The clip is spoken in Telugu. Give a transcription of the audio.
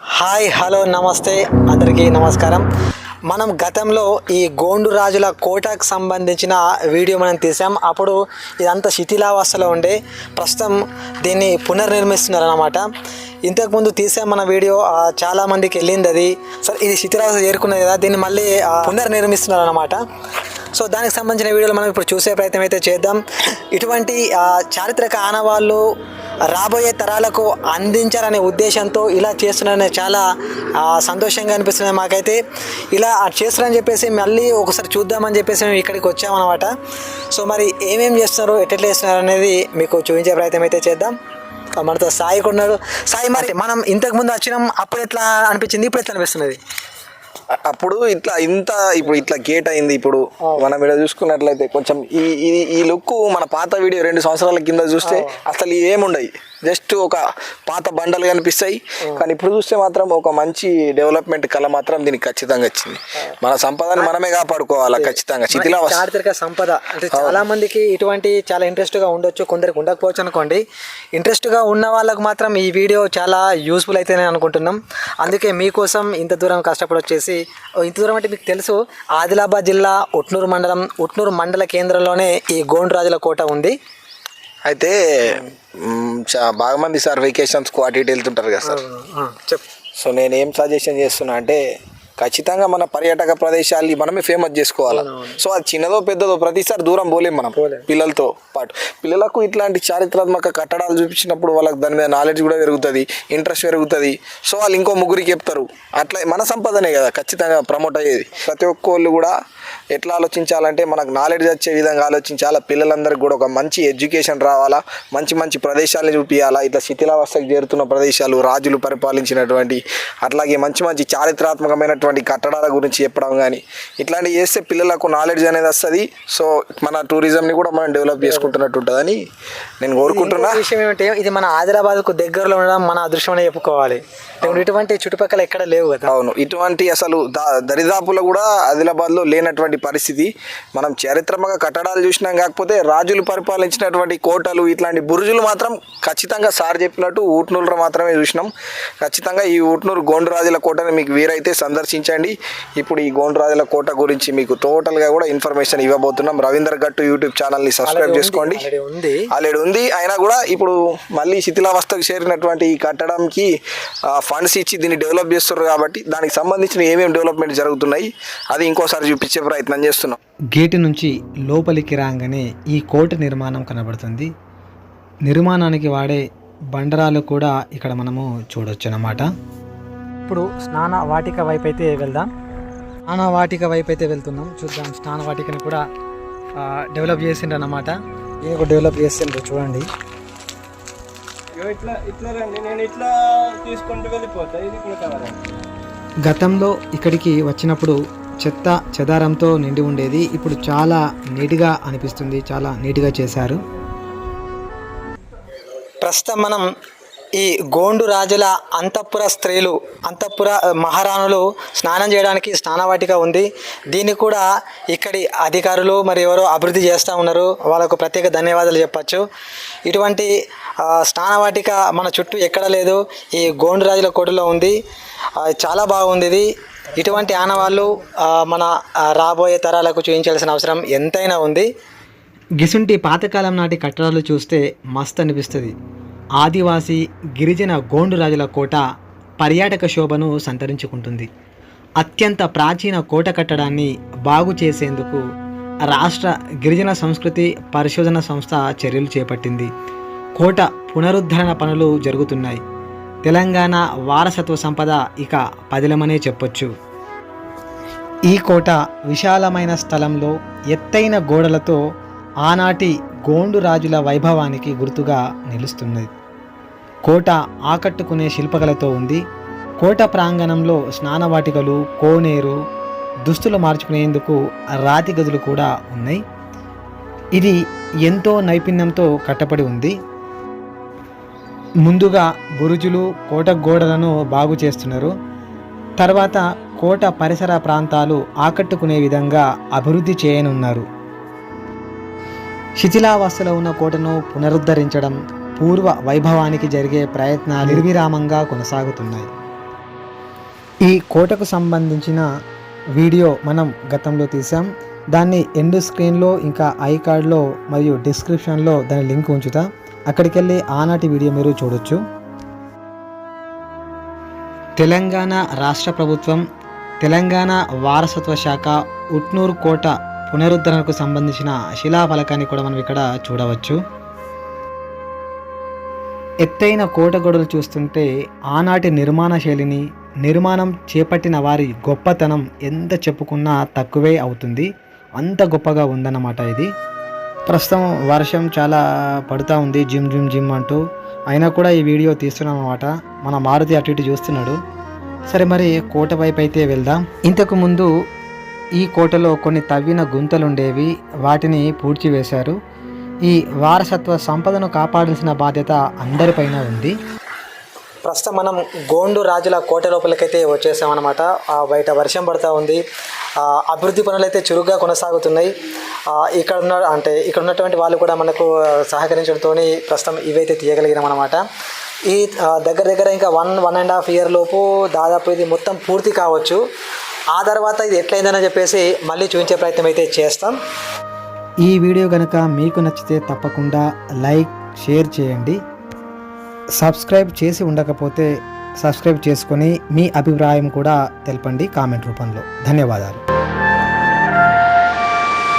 హాయ్ హలో నమస్తే. అందరికీ నమస్కారం. మనం గతంలో ఈ గోండు రాజుల కోటకు సంబంధించిన వీడియో మనం తీసాం. అప్పుడు ఇదంతా శిథిలావస్థలో ఉండే ప్రస్తుతం దీన్ని పునర్నిర్మిస్తున్నారు అనమాట ఇంతకుముందు తీసాం మన వీడియో చాలామందికి చాలా మందికి వెళ్ళింది అది. సరే ఇది శిథిలావస్థ చేరుకున్నది కదా దీన్ని మళ్ళీ ఆ, పునర్నిర్మిస్తున్నారు అనమాట సో దానికి సంబంధించిన వీడియోలు మనం ఇప్పుడు చూసే ప్రయత్నం అయితే చేద్దాం. ఇటువంటి చారిత్రక ఆనవాళ్ళు రాబోయే తరాలకు అందించాలనే ఉద్దేశంతో ఇలా చేస్తున్నారని చాలా సంతోషంగా అనిపిస్తుంది మాకైతే. ఇలా చేస్తున్నారని చెప్పేసి మళ్ళీ ఒకసారి చూద్దామని చెప్పేసి మేము ఇక్కడికి వచ్చామన్నమాట. సో మరి ఏమేం చేస్తున్నారు ఎట్లా చేస్తున్నారు అనేది మీకు చూపించే ప్రయత్నం అయితే చేద్దాం. మనతో సాయి కూడా ఉన్నాడు. సాయి మరి మనం ఇంతకు ముందు వచ్చినాం అప్పుడు ఎట్లా అనిపించింది? ఇప్పుడు ఎట్లా అనిపిస్తున్నది? అప్పుడు ఇట్లా ఇంత ఇప్పుడు ఇట్లా గేట్ అయింది ఇప్పుడు మనం ఇక్కడ చూసుకున్నట్లయితే కొంచెం ఈ ఈ ఈ లుక్ మన పాత వీడియో రెండు సంవత్సరాల కింద చూస్తే అసలు ఏముండయి. జస్ట్ ఒక పాత బండలు కనిపిస్తాయి. కానీ ఇప్పుడు చూస్తే మాత్రం ఒక మంచి డెవలప్మెంట్ కళ మాత్రం దీనికి ఖచ్చితంగా వచ్చింది. మన సంపదని మనమే కాపాడుకోవాలా ఖచ్చితంగా. శిథిలా చారిత్రక సంపద అంటే చాలా మందికి ఇటువంటి చాలా ఇంట్రెస్ట్గా ఉండొచ్చు కొందరికి ఉండకపోవచ్చు అనుకోండి. ఇంట్రెస్ట్గా ఉన్న వాళ్ళకు మాత్రం ఈ వీడియో చాలా యూస్ఫుల్ అయితేనే అనుకుంటున్నాం. అందుకే మీకోసం ఇంత దూరం కష్టపడి వచ్చేసి ఇంత దూరం అంటే మీకు తెలుసు ఆదిలాబాద్ జిల్లా ఉట్నూరు మండలం ఉట్నూరు మండల కేంద్రంలోనే ఈ గోండ్రాజుల కోట ఉంది. అయితే బాగా మంది సార్ వెకేషన్స్కు అటు ఇటు వెళ్తుంటారు కదా సార్. సో నేను ఏం సజెషన్ చేస్తున్నా అంటే ఖచ్చితంగా మన పర్యాటక ప్రదేశాలు మనమే ఫేమస్ చేసుకోవాలి. సో అది చిన్నదో పెద్దదో ప్రతిసారి దూరం పోలేం మనం పిల్లలతో పాటు. పిల్లలకు ఇట్లాంటి చారిత్రాత్మక కట్టడాలు చూపించినప్పుడు వాళ్ళకి దాని మీద నాలెడ్జ్ కూడా పెరుగుతుంది ఇంట్రెస్ట్ పెరుగుతుంది. సో వాళ్ళు ఇంకో ముగ్గురికి చెప్తారు. అట్లా మన సంపదనే కదా ఖచ్చితంగా ప్రమోట్ అయ్యేది. ప్రతి ఒక్కళ్ళు కూడా ఎట్లా ఆలోచించాలంటే మనకు నాలెడ్జ్ వచ్చే విధంగా ఆలోచించాలా. పిల్లలందరికీ కూడా ఒక మంచి ఎడ్యుకేషన్ రావాలా. మంచి మంచి ప్రదేశాలను చూపించాలా ఇట్లా శిథిలావస్థకు చేరుతున్న ప్రదేశాలు రాజులు పరిపాలించినటువంటి అట్లాగే మంచి మంచి చారిత్రాత్మకమైనటువంటి కట్టడాల గురించి చెప్పడం కానీ ఇట్లాంటివి చేస్తే పిల్లలకు నాలెడ్జ్ అనేది వస్తుంది. సో మన టూరిజంని కూడా మనం డెవలప్ చేసుకుంటున్నట్టు ఉంటుందని నేను కోరుకుంటున్నా. విషయం ఏమంటే ఇది మన ఆదిలాబాద్కు దగ్గరలో ఉండడం మన అదృష్టం అనే చెప్పుకోవాలి. ఇటువంటి చుట్టుపక్కల ఎక్కడ లేవు కదా. అవును. ఇటువంటి అసలు దరిదాపులో కూడా ఆదిలాబాద్లో లేనటువంటి పరిస్థితి. మనం చారిత్రక కట్టడాలు చూసినాం కాకపోతే రాజులు పరిపాలించినటువంటి కోటలు ఇట్లాంటి బురుజులు మాత్రం ఖచ్చితంగా సార్ చెప్పినట్టు ఊట్నూరులో మాత్రమే చూసినాం. ఖచ్చితంగా ఈ ఊట్నూరు గోండురాజుల కోటని మీకు వీరైతే సందర్శించండి. ఇప్పుడు ఈ గోండురాజుల కోట గురించి మీకు టోటల్గా కూడా ఇన్ఫర్మేషన్ ఇవ్వబోతున్నాం. రవీందర్ గట్టు యూట్యూబ్ ఛానల్ని సబ్స్క్రైబ్ చేసుకోండి. ఆల్రెడీ ఉంది. ఆల్రెడీ ఉంది. అయినా కూడా ఇప్పుడు మళ్ళీ శిథిలావస్థకు చేరినటువంటి ఈ కట్టడంకి ఫండ్స్ ఇచ్చి దీన్ని డెవలప్ చేస్తున్నారు కాబట్టి దానికి సంబంధించిన ఏమేమి డెవలప్మెంట్ జరుగుతున్నాయి అది ఇంకోసారి చూపించే ప్రయత్నం చేస్తున్నాం. గేటు నుంచి లోపలికి రాగానే ఈ కోట నిర్మాణం కనబడుతుంది. నిర్మాణానికి వాడే బండరాలు కూడా ఇక్కడ మనము చూడొచ్చు అన్నమాట ఇప్పుడు స్నాన వాటిక వైపు అయితే వెళ్దాం. స్నాన వాటిక వైపు అయితే వెళ్తున్నాం. చూద్దాం స్నాన వాటికని కూడా డెవలప్ చేసిండ్రు అన్నమాట ఇది కూడా డెవలప్ చేసిండ్రు చూడండి. ఇట్లా ఇట్లా రండి. నేను ఇట్లా తీసుకుంటూ వెళ్ళిపోతా. ఇది కూడా కావాలండి గతంలో ఇక్కడికి వచ్చినప్పుడు చెత్త చెదారంతో నిండి ఉండేది. ఇప్పుడు చాలా నీట్గా అనిపిస్తుంది. చాలా నీట్గా చేశారు. ప్రస్తుతం మనం ఈ గోండు రాజుల అంతఃపుర స్త్రీలు అంతఃపుర మహారాణులు స్నానం చేయడానికి స్నానవాటిక ఉంది. దీన్ని కూడా ఇక్కడి అధికారులు మరి ఎవరో అభివృద్ధి చేస్తూ ఉన్నారు. వాళ్ళకు ప్రత్యేక ధన్యవాదాలు చెప్పచ్చు. ఇటువంటి స్నానవాటిక మన చుట్టూ ఎక్కడ లేదు. ఈ గోండు రాజుల కోటలో ఉంది. చాలా బాగుంది ఇది. ఇటువంటి ఆనవాళ్ళు మన రాబోయే తరాలకు చూపించాల్సిన అవసరం ఎంతైనా ఉంది. గిసుంటి పాతకాలం నాటి కట్టడాలు చూస్తే మస్త్ అనిపిస్తుంది. ఆదివాసీ గిరిజన గోండు రాజుల కోట పర్యాటక శోభను సంతరించుకుంటుంది. అత్యంత ప్రాచీన కోట కట్టడాన్ని బాగు చేసేందుకు రాష్ట్ర గిరిజన సంస్కృతి పరిశోధన సంస్థ చర్యలు చేపట్టింది. కోట పునరుద్ధరణ పనులు జరుగుతున్నాయి. తెలంగాణ వారసత్వ సంపద ఇక పదిలమనే చెప్పొచ్చు. ఈ కోట విశాలమైన స్థలంలో ఎత్తైన గోడలతో ఆనాటి గోండు రాజుల వైభవానికి గుర్తుగా నిలుస్తున్నది కోట ఆకట్టుకునే శిల్పకళతో ఉంది. కోట ప్రాంగణంలో స్నానవాటికలు కోనేరు దుస్తులు మార్చుకునేందుకు రాతి గదులు కూడా ఉన్నాయి. ఇది ఎంతో నైపుణ్యంతో కట్టబడి ఉంది. ముందుగా బురుజులు కోట గోడలను బాగు చేస్తున్నారు. తర్వాత కోట పరిసర ప్రాంతాలు ఆకట్టుకునే విధంగా అభివృద్ధి చేయనున్నారు. శిథిలావస్థలో ఉన్న కోటను పునరుద్ధరించడం పూర్వ వైభవానికి జరిగే ప్రయత్నాలు నిర్విరామంగా కొనసాగుతున్నాయి. ఈ కోటకు సంబంధించిన వీడియో మనం గతంలో తీసాం దాన్ని ఎండ్ స్క్రీన్లో ఇంకా ఐ కార్డ్లో మరియు డిస్క్రిప్షన్లో దాని లింక్ ఉంచుతా. అక్కడికి వెళ్ళి ఆనాటి వీడియో మీరు చూడొచ్చు. తెలంగాణ రాష్ట్ర ప్రభుత్వం తెలంగాణ వారసత్వ శాఖ ఉట్నూరు కోట పునరుద్ధరణకు సంబంధించిన శిలాఫలకాన్ని కూడా మనం ఇక్కడ చూడవచ్చు. ఎత్తైన కోట గొడవలు చూస్తుంటే ఆనాటి నిర్మాణ శైలిని నిర్మాణం చేపట్టిన వారి గొప్పతనం ఎంత చెప్పుకున్నా తక్కువే అవుతుంది. అంత గొప్పగా ఉందన్నమాట ఇది. ప్రస్తుతం వర్షం చాలా పడుతూ ఉంది జిమ్ జిమ్ జిమ్ అంటూ. అయినా కూడా ఈ వీడియో తీస్తున్నాం అనమాట మన మారుతి అటు ఇటు చూస్తున్నాడు. సరే మరి కోట వైపు అయితే వెళ్దాం. ఇంతకు ముందు ఈ కోటలో కొన్ని తవ్విన గుంతలు ఉండేవి వాటిని పూడ్చివేశారు. ఈ వారసత్వ సంపదను కాపాడాల్సిన బాధ్యత అందరిపైన ఉంది. ప్రస్తుతం మనం గోండు రాజుల కోట లోపలికైతే వచ్చేసామన్నమాట. బయట వర్షం పడుతూ ఉంది. అభివృద్ధి పనులు అయితే చురుగ్గా కొనసాగుతున్నాయి. ఇక్కడ ఉన్న అంటే ఇక్కడ ఉన్నటువంటి వాళ్ళు కూడా మనకు సహకరించడంతో ప్రస్తుతం ఇవైతే తీయగలిగినాం అనమాట ఈ దగ్గర దగ్గర ఇంకా one one and half year లోపు దాదాపు ఇది మొత్తం పూర్తి కావచ్చు. ఆ తర్వాత ఇది ఎట్లయిందని చెప్పేసి మళ్ళీ చూపించే ప్రయత్నం అయితే చేస్తాం. ఈ వీడియో కనుక మీకు నచ్చితే తప్పకుండా లైక్ షేర్ చేయండి. సబ్స్క్రైబ్ చేసి ఉండకపోతే సబ్స్క్రైబ్ చేసుకొని మీ అభిప్రాయం కూడా తెలపండి కామెంట్ రూపంలో. ధన్యవాదాలు.